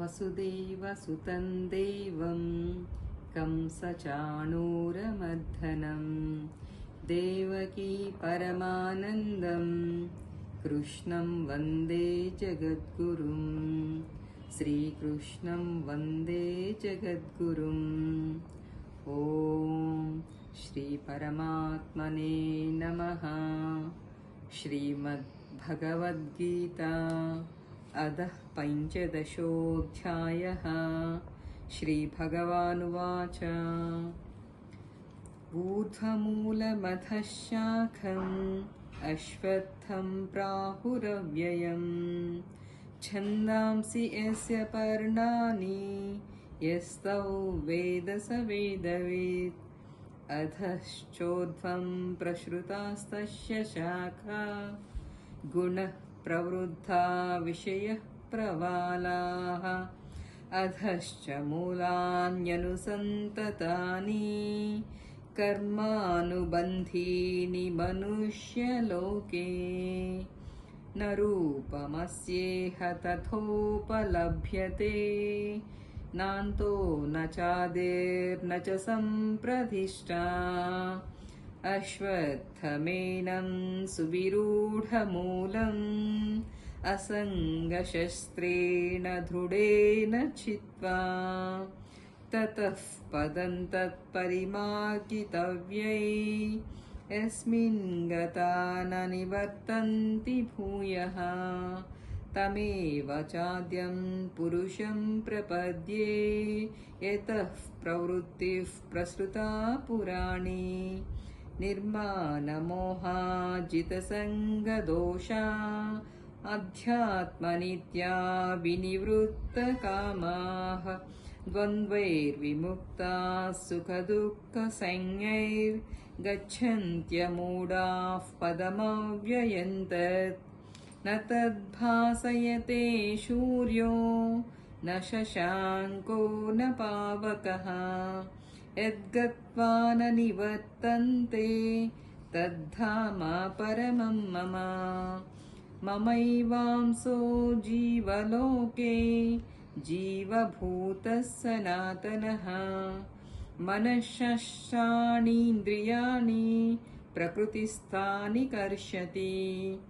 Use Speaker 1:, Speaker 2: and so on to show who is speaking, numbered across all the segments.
Speaker 1: वसुदेवसुतं देवं कंसचाणूरमर्दनं देवकी परमानन्दं कृष्णं वन्दे जगद्गुरुं श्रीकृष्णं वन्दे जगद्गुरुम् ॐ श्रीपरमात्मने नमः। श्रीमद्भगवद्गीता अधः पञ्चदशोऽध्यायः। श्रीभगवानुवाच। ऊर्ध्वमूलमधः शाखम् अश्वत्थं प्राहुरव्ययम्। छन्दांसि यस्य पर्णानि, यस्तौ वेद स वेदवेत्। अधश्चोध्वं प्रसृतास्तस्य शाखा। गुणः प्रवृद्धा विषयः प्रवालाः। अधश्च मूलान्यनुसन्ततानि कर्मानुबन्धीनि मनुष्यलोके। न रूपमस्येह तथोपलभ्यते नान्तो न चादिर्न च सम्प्रतिष्ठा अश्वत्थमेनं सुविरूढमूलम् असङ्गशस्त्रेण दृढेन छित्त्वा ततः पदं तत्परिमार्गितव्यै यस्मिन् गता न निवर्तन्ति भूयः तमेव चाद्यं पुरुषं प्रपद्ये यतः प्रवृत्तिः प्रसृता पुराणी निर्माणमोहाजितसङ्गदोषा अध्यात्मनित्या विनिवृत्तकामाः द्वन्द्वैर्विमुक्ताः सुखदुःखसंज्ञैर्गच्छन्त्यमूढाः पदमव्ययन्तत्। न तद्भासयते सूर्यो न शशाङ्को न पावकः यद्गत्वा न निवर्तन्ते तद्धामा परमं मम। ममैवांसो जीवलोके जीवभूतः सनातनः मनःषष्ठानीन्द्रियाणि प्रकृतिस्थानि कर्षति।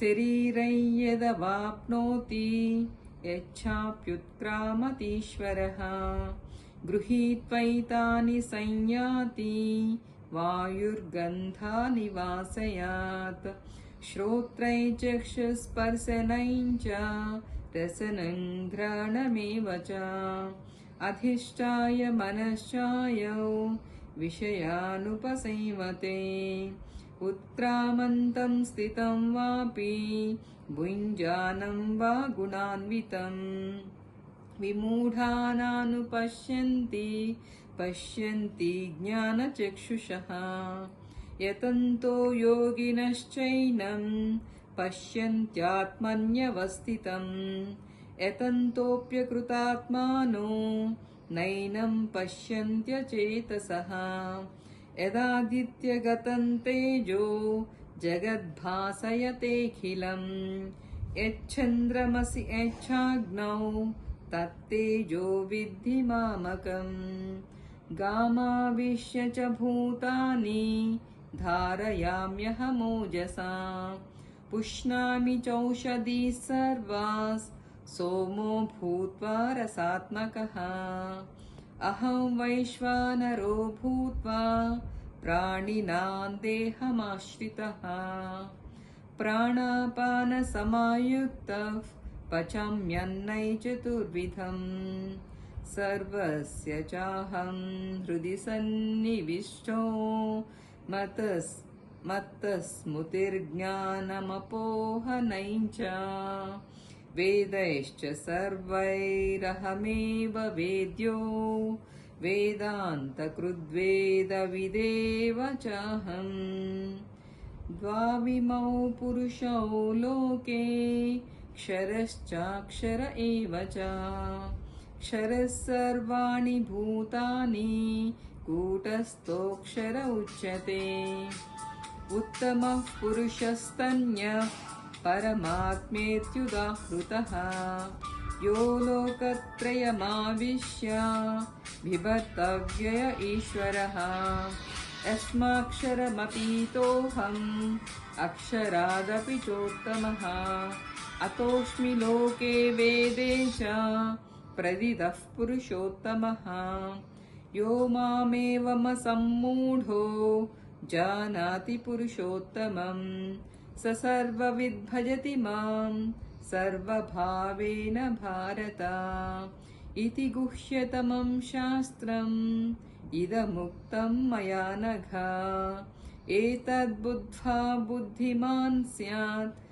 Speaker 1: शरीरै यदवाप्नोति यच्छाप्युत्क्रामतीश्वरः गृहीत्वैतानि संयाति वायुर्गन्धानि वासयात्। श्रोत्रै चक्षुस्पर्शनै च रसनं घ्राणमेव च। अधिष्ठाय मनश्चायौ विषयानुपसंवते। उत्क्रामन्तं स्थितं वापि भुञ्जानं वा गुणान्वितं विमूढानानुपश्यन्ति पश्यन्ति ज्ञानचक्षुषः। यतन्तो योगिनश्चैनं पश्यन्त्यात्मन्यवस्थितं। यतन्तोऽप्यकृतात्मानो नैनं पश्यन्त्यचेतसः। यदादित्यगतं तेजो जगद्भासयतेऽखिलम्। यच्छन्द्रमसि यच्छाग्नौ तत्तेजो विद्धि मामकम्। गामाविश्य च भूतानि धारयाम्यहमोजसा पुष्णामि चौषधी सर्वास्, सोमो भूत्वा रसात्मकः। अहं वैश्वानरो भूत्वा प्राणिनां देहमाश्रितः। प्राणापानसमायुक्तः पचाम्यन्नै चतुर्विधम् सर्वस्य चाहं हृदि सन्निविष्टो मतस् मत्तस्मृतिर्ज्ञानमपोहनै च वेदैश्च सर्वैरहमेव वेद्यो वेदान्तकृद्वेदविदेव चाहम् द्वाविमौ पुरुषौ लोके क्षरश्चाक्षर एव च। क्षरः सर्वाणि भूतानि, कूटस्थोऽक्षर उच्यते। उत्तमः पुरुषस्तन्यः, परमात्मेत्युदाहृतः। यो लोकत्रयमाविश्य बिभर्तव्यय ईश्वरः। यस्माक्षरमपीतोऽहम्, अक्षरादपि चोत्तमः। अतोऽस्मि लोके वेदे च पुरुषोत्तमः। यो मामेवमसम्मूढो जानाति पुरुषोत्तमम् स सर्वविद्भजति माम् सर्वभावेन भारत। इति गुह्यतमं शास्त्रम्, इदमुक्तं मया नघ। एतद्बुद्ध्वा बुद्धिमान् स्यात्